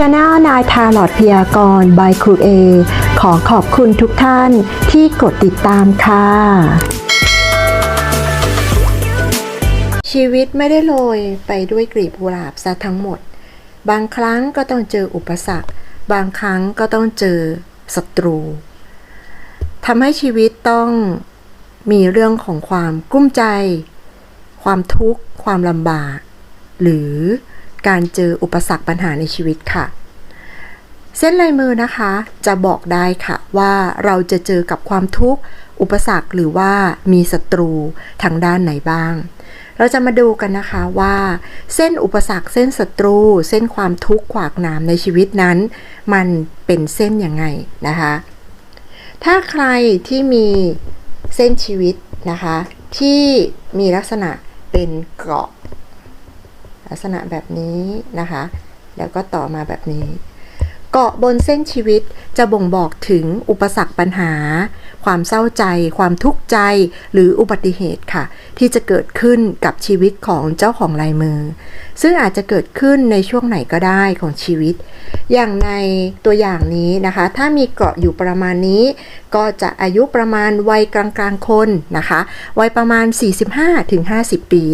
Channel นายทาลอดพยากรณ์บายครูเอขอขอบคุณทุกท่านที่กดติดตามค่ะ ชีวิตไม่ได้โรยไปด้วยกลีบกุหลาบซะทั้งหมด บางครั้งก็ต้องเจออุปสรรค บางครั้งก็ต้องเจอศัตรูทำให้ชีวิตต้องมีเรื่องของความกุ้มใจ ความทุกข์ ความลำบาก หรือ การเจออุปสรรคปัญหาในชีวิตค่ะ เส้นลายมือนะคะจะบอกได้ค่ะว่าเราจะเจอกับความทุกข์ อุปสรรคหรือว่ามีศัตรูทางด้านไหนบ้าง เราจะมาดูกันนะคะว่า เส้นอุปสรรคเส้นศัตรู เส้นความทุกข์ขวากหนามในชีวิตนั้น มันเป็นเส้นยังไงนะคะ ถ้าใครที่มีเส้นชีวิตนะคะที่มีลักษณะเป็นเกาะ ลักษณะแบบนี้นะคะ แล้วก็ต่อมาแบบนี้ กาะบนเส้นชีวิตจะบ่งบอกถึงอุปสรรคปัญหา ความเศร้าใจ ความทุกข์ใจ หรืออุบัติเหตุค่ะ ที่จะเกิดขึ้นกับชีวิตของเจ้าของลายมือ ซึ่งอาจจะเกิดขึ้นในช่วงไหนก็ได้ของชีวิต อย่างในตัวอย่างนี้นะคะ ถ้ามีเกาะอยู่ประมาณนี้ ก็จะอายุประมาณวัยกลางๆคนนะคะ วัยประมาณ 45-50 ปี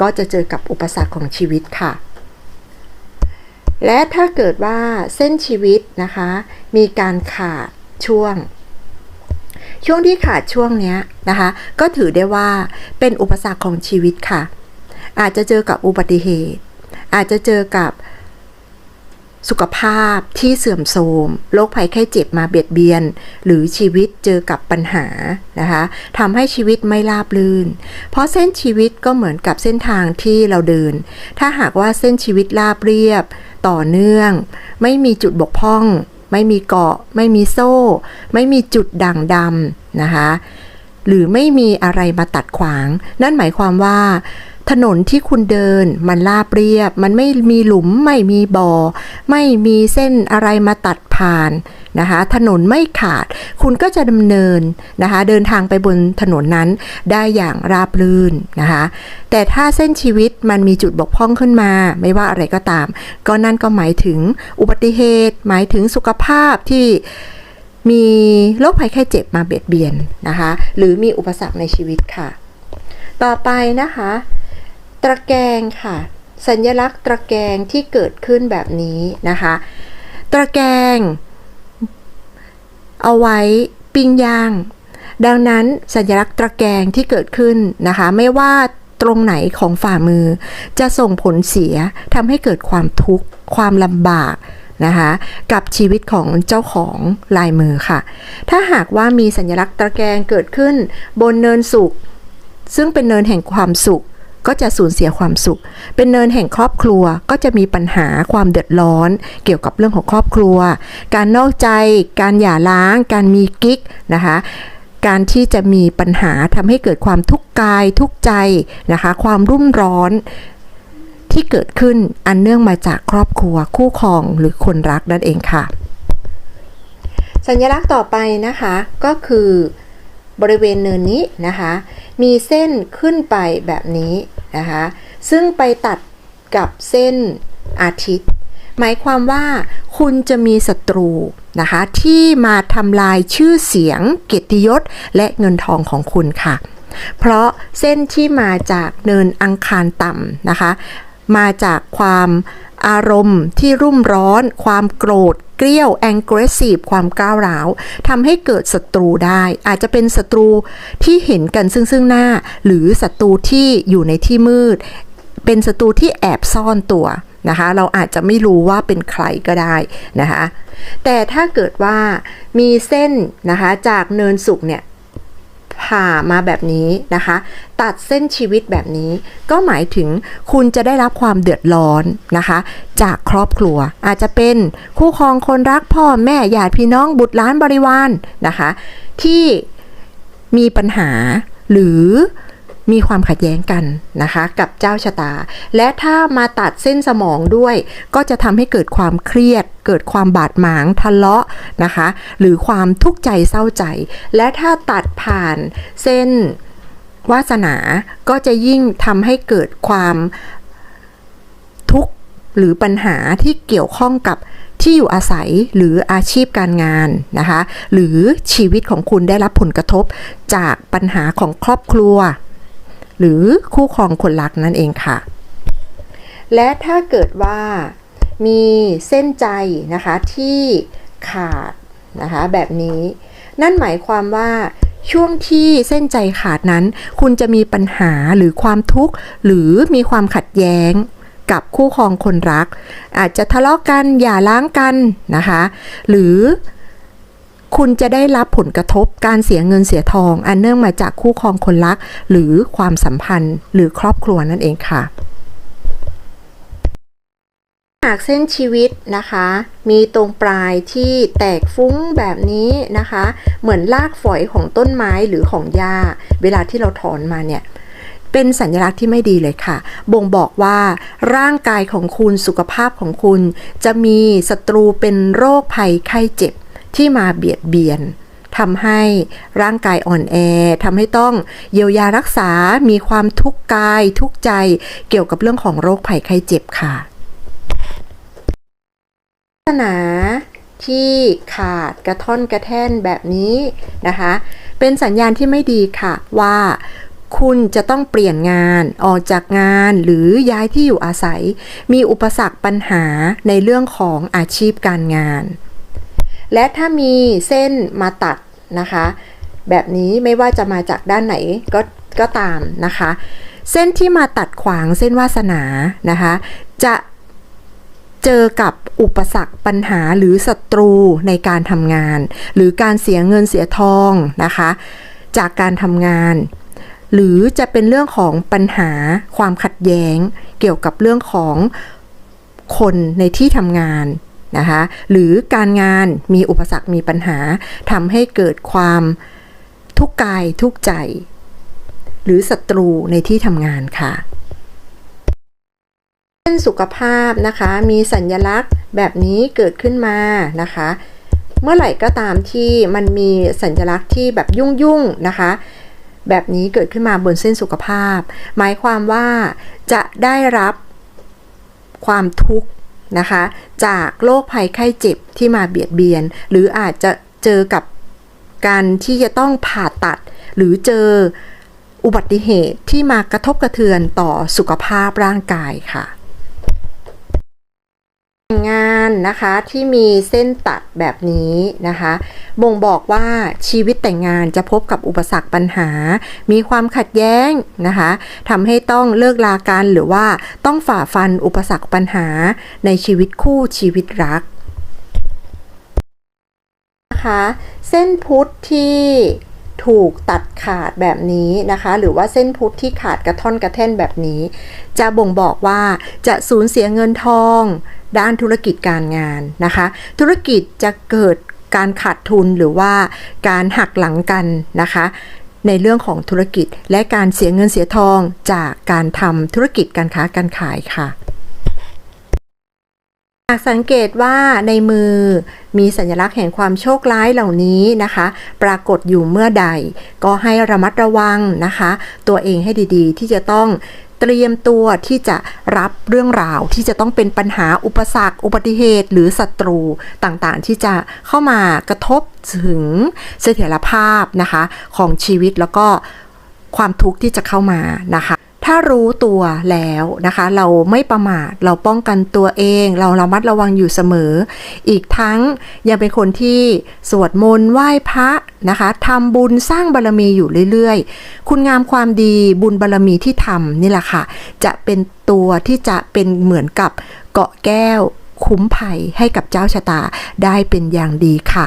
ก็จะเจอกับอุปสรรคของชีวิตค่ะ และถ้าเกิดว่าเส้นชีวิตนะคะ มีการขาดช่วง ช่วงที่ขาดช่วงนี้นะคะ ก็ถือได้ว่าเป็นอุปสรรคของชีวิตค่ะ อาจจะเจอกับอุบัติเหตุ อาจจะเจอกับสุขภาพที่เสื่อมโทรมโรคภัยไข้เจ็บมาเบียดเบียน หรือชีวิตเจอกับปัญหานะคะทำให้ชีวิตไม่ราบรื่น เพราะเส้นชีวิตก็เหมือนกับเส้นทางที่เราเดิน ถ้าหากว่าเส้นชีวิตราบเรียบ ต่อเนื่อง ไม่มีจุดบกพร่อง ไม่มีเกาะ ไม่มีโซ่ ไม่มีจุดด่างดำนะคะหรือไม่มีอะไรมาตัดขวาง นั่นหมายความว่า ถนนที่คุณเดิน มันราบเรียบ มันไม่มีหลุม ไม่มีบ่อ ไม่มีเส้นอะไรมาตัดผ่าน นะคะ ถนนไม่ขาด คุณก็จะดำเนินนะคะ เดินทางไปบนถนนนั้นได้อย่างราบรื่นนะคะ แต่ถ้าเส้นชีวิตมันมีจุดบกพร่องขึ้นมา ไม่ว่าอะไรก็ตาม ก็นั่นก็หมายถึงอุบัติเหตุ หมายถึงสุขภาพที่มีโรคภัยไข้เจ็บมาเบียดเบียนนะคะ หรือมีอุปสรรคในชีวิตค่ะ ต่อไปนะคะ ตะแกรงค่ะ สัญลักษณ์ตะแกรงที่เกิดขึ้นแบบนี้นะคะ ตะแกรง เอาไว้ปิ้งย่าง ดังนั้นสัญลักษณ์ตะแกรงที่เกิดขึ้นนะคะ ไม่ว่าตรงไหนของฝ่ามือ จะส่งผลเสียทำให้เกิดความทุกข์ ความลำบากนะคะกับชีวิตของเจ้าของลายมือค่ะ ถ้าหากว่ามีสัญลักษณ์ตะแกรงเกิดขึ้นบนเนินสุข ซึ่งเป็นเนินแห่งความสุข ก็จะสูญเสียความสุข เป็นเนินแห่งครอบครัวก็จะมีปัญหาความเดือดร้อน เกี่ยวกับเรื่องของครอบครัว การนอกใจ การหย่าร้าง การมีกิ๊กนะคะการที่จะมีปัญหาทำให้เกิดความทุกข์กายทุกใจนะคะ ความรุ่มร้อนที่เกิดขึ้นอันเนื่องมาจากครอบครัวคู่ครองหรือคนรักนั่นเองค่ะ สัญลักษณ์ต่อไปนะคะก็คือบริเวณเนินนี้นะคะ มีเส้นขึ้นไปแบบนี้ นะคะซึ่งไปตัดกับเส้นอาทิตย์ หมายความว่าคุณจะมีศัตรูนะคะที่มาทำลายชื่อเสียงเกียรติยศและเงินทองของคุณค่ะ เพราะเส้นที่มาจากเนินอังคารต่ำนะคะ มาจากความอารมณ์ที่รุ่มร้อน ความโกรธ เกลี้ยว aggressive ความก้าวร้าวทำให้เกิดศัตรูได้ อาจจะเป็นศัตรูที่เห็นกันซึ่งซึ่งหน้า หรือศัตรูที่อยู่ในที่มืด เป็นศัตรูที่แอบซ่อนตัวนะคะ เราอาจจะไม่รู้ว่าเป็นใครก็ได้นะคะ แต่ถ้าเกิดว่ามีเส้นนะคะจากเนินสุกเนี่ย ผ่ามาแบบนี้นะคะ ตัดเส้นชีวิตแบบนี้ ก็หมายถึงคุณจะได้รับความเดือดร้อนนะคะ จากครอบครัว อาจจะเป็นคู่ครองคนรักพ่อแม่ญาติพี่น้องบุตรล้านบริวารนนะคะ ที่มีปัญหาหรือ มีความขัดแย้งกันนะคะกับเจ้าชะตา และถ้ามาตัดเส้นสมองด้วย ก็จะทำให้เกิดความเครียด เกิดความบาดหมางทะเลาะนะคะ หรือความทุกข์ใจเศร้าใจ และถ้าตัดผ่านเส้นวาสนาก็จะยิ่งทำให้เกิดความทุกข์หรือปัญหาที่เกี่ยวข้องกับที่อยู่อาศัยหรืออาชีพการงานนะคะ หรือชีวิตของคุณได้รับผลกระทบจากปัญหาของครอบครัว หรือคู่ครองคนรักนั่นเองค่ะ และถ้าเกิดว่ามีเส้นใจนะคะที่ขาดนะคะแบบนี้ นั่นหมายความว่าช่วงที่เส้นใจขาดนั้น คุณจะมีปัญหาหรือความทุกข์ หรือมีความขัดแย้งกับคู่ครองคนรัก อาจจะทะเลาะกันอย่าล้างกันนะคะ หรือ คุณจะได้รับผลกระทบการเสียเงินเสียทอง อันเนื่องมาจากคู่ครองคนรัก หรือความสัมพันธ์ หรือครอบครัวนั่นเองค่ะหากเส้นชีวิตนะคะ มีตรงปลายที่แตกฟุ้งแบบนี้นะคะ เหมือนรากฝอยของต้นไม้หรือของหญ้า เวลาที่เราถอนมาเนี่ยเป็นสัญลักษณ์ที่ไม่ดีเลยค่ะ บ่งบอกว่าร่างกายของคุณสุขภาพของคุณ จะมีศัตรูเป็นโรคภัยไข้เจ็บ ที่มาเบียดเบียนทำให้ร่างกายอ่อนแอทำให้ต้องเยียวยารักษา มีความทุกข์กายทุกใจเกี่ยวกับเรื่องของโรคภัยไข้เจ็บค่ะลักษณะที่ขาดกระท่อนกระแท่นแบบนี้นะคะ เป็นสัญญาณที่ไม่ดีค่ะว่าคุณจะต้องเปลี่ยนงานออกจากงานหรือย้ายที่อยู่อาศัย มีอุปสรรคปัญหาในเรื่องของอาชีพการงาน และถ้ามีเส้นมาตัดนะคะ แบบนี้ไม่ว่าจะมาจากด้านไหนก็ก็ตามนะคะ เส้นที่มาตัดขวางเส้นวาสนานะคะ จะเจอกับอุปสรรคปัญหาหรือศัตรูในการทำงาน หรือการเสียเงินเสียทองนะคะ จากการทำงาน หรือจะเป็นเรื่องของปัญหาความขัดแย้ง เกี่ยวกับเรื่องของคนในที่ทำงาน นะคะหรือการงานมีอุปสรรคมีปัญหาทำให้เกิดความทุกข์กายทุกข์ใจ หรือศัตรูในที่ทำงานค่ะเส้นสุขภาพนะคะมีสัญญลักษณ์แบบนี้เกิดขึ้นมานะคะเมื่อไหร่ก็ตามที่มันมีสัญลักษณ์ที่แบบยุ่งๆนะคะ แบบนี้เกิดขึ้นมาบนเส้นสุขภาพ หมายความว่าจะได้รับความทุกข์ นะคะ จากโรคภัยไข้เจ็บที่มาเบียดเบียน หรืออาจจะเจอกับการที่จะต้องผ่าตัด หรือเจออุบัติเหตุที่มากระทบกระเทือนต่อสุขภาพร่างกายค่ะ นะคะที่มีเส้นตัดแบบนี้นะคะบ่งบอกว่าชีวิตแต่งงานจะพบกับอุปสรรคปัญหา มีความขัดแย้งนะคะทำให้ต้องเลิกลากันหรือว่าต้องฝ่าฟันอุปสรรคปัญหาในชีวิตคู่ชีวิตรักนะคะเส้นพุทธที่ ถูกตัดขาดแบบนี้นะคะ หรือว่าเส้นพุทธที่ขาดกระท่อนกระแท่นแบบนี้ จะบ่งบอกว่าจะสูญเสียเงินทอง ด้านธุรกิจการงานนะคะ ธุรกิจจะเกิดการขาดทุนหรือว่าการหักหลังกันนะคะ ในเรื่องของธุรกิจและการเสียเงินเสียทองจากการทำธุรกิจการค้าการขายค่ะ หากสังเกตว่าในมือมีสัญลักษณ์แห่งความโชคร้ายเหล่านี้นะคะ ปรากฏอยู่เมื่อใด ก็ให้ระมัดระวังนะคะ ตัวเองให้ดีๆ ที่จะต้องเตรียมตัวที่จะรับเรื่องราวที่จะต้องเป็นปัญหาอุปสรรค อุบัติเหตุ หรือศัตรูต่างๆ ที่จะเข้ามากระทบถึงเสถียรภาพนะคะ ของชีวิตแล้วก็ความทุกข์ที่จะเข้ามานะคะ ถ้ารู้ตัวแล้วนะคะ เราไม่ประมาทเราป้องกันตัวเอง เราระมัดระวังอยู่เสมอ อีกทั้งยังเป็นคนที่สวดมนต์ไหว้พระนะคะทำบุญสร้างบารมีอยู่เรื่อยๆ คุณงามความดีบุญบารมีที่ทำนี่แหละค่ะ จะเป็นตัวที่จะเป็นเหมือนกับเกาะแก้วคุ้มภัยให้กับเจ้าชะตาได้เป็นอย่างดีค่ะ